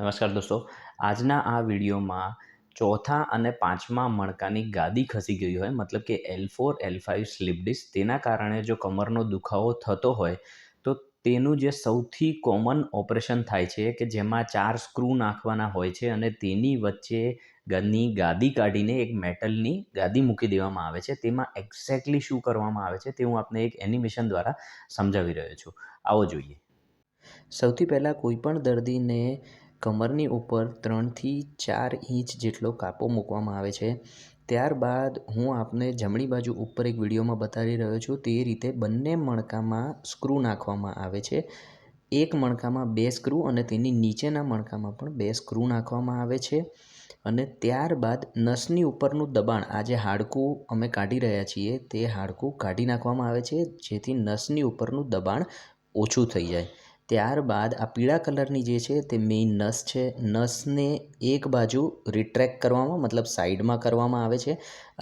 નમસ્કાર દોસ્તો. આજના આ વિડીયોમાં ચોથા અને પાંચમા મણકાની ગાદી ખસી ગઈ હોય, મતલબ કે L four L five slip disc તેના કારણે જો કમરનો દુખાવો થતો હોય, તો તેનું જે સૌથી કોમન ઓપરેશન થાય છે કે જેમાં ચાર સ્ક્રૂ નાખવાના હોય છે અને તેની વચ્ચે ગની ગાદી કાઢીને એક મેટલની ગાદી મૂકી દેવામાં આવે છે. તેમાં એક્ઝેક્ટલી શું કરવામાં આવે છે તે હું આપને એક એનિમેશન દ્વારા સમજાવી રહ્યો છું. આવો જોઈએ. સૌથી પહેલાં કોઈપણ દર્દીને કમરની ઉપર ત્રણથી ચાર ઇંચ જેટલો કાપો મૂકવામાં આવે છે. ત્યારબાદ હું આપને જમણી બાજુ ઉપર એક વિડીયોમાં બતાવી રહ્યો છું. તે રીતે બંને મણકામાં સ્ક્રૂ નાખવામાં આવે છે. એક મણકામાં બે સ્ક્રૂ અને તેની નીચેના મણકામાં પણ બે સ્ક્રૂ નાખવામાં આવે છે. અને ત્યારબાદ નસની ઉપરનું દબાણ, આ જે હાડકું અમે કાઢી રહ્યા છીએ, તે હાડકું કાઢી નાખવામાં આવે છે, જેથી નસની ઉપરનું દબાણ ઓછું થઈ જાય. ત્યારબાદ આ પીળા કલરની જે છે તે મેઇન નસ છે. નસને એક બાજુ રિટ્રેક કરવામાં, મતલબ સાઈડમાં કરવામાં આવે છે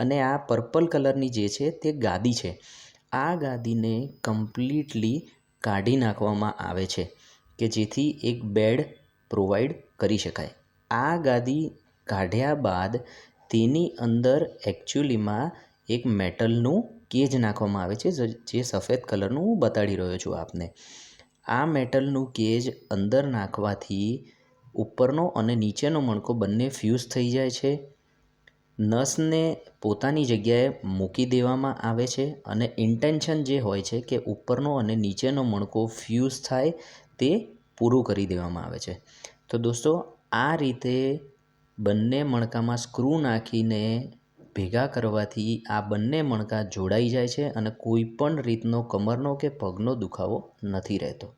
અને આ પર્પલ કલરની જે છે તે ગાદી છે. આ ગાદીને કમ્પ્લીટલી કાઢી નાખવામાં આવે છે કે જેથી એક બેડ પ્રોવાઈડ કરી શકાય. આ ગાદી કાઢ્યા બાદ તેની અંદર એકચ્યુઅલીમાં એક મેટલનું કેજ નાખવામાં આવે છે, જે સફેદ કલરનું હું બતાડી રહ્યો છું આપને. આ મેટલનું કેજ અંદર નાખવાથી ઉપરનો અને નીચેનો મણકો બંને ફ્યુઝ થઈ જાય છે. નસને પોતાની જગ્યાએ મૂકી દેવામાં આવે છે અને ઇન્ટેન્શન જે હોય છે કે ઉપરનો અને નીચેનો મણકો ફ્યુઝ થાય તે પૂરું કરી દેવામાં આવે છે. તો દોસ્તો, આ રીતે બંને મણકામાં સ્ક્રૂ નાખીને ભેગા કરવાથી આ બંને મણકા જોડાઈ જાય છે અને કોઈ પણ રીતનો કમરનો કે પગનો દુખાવો નથી રહેતો.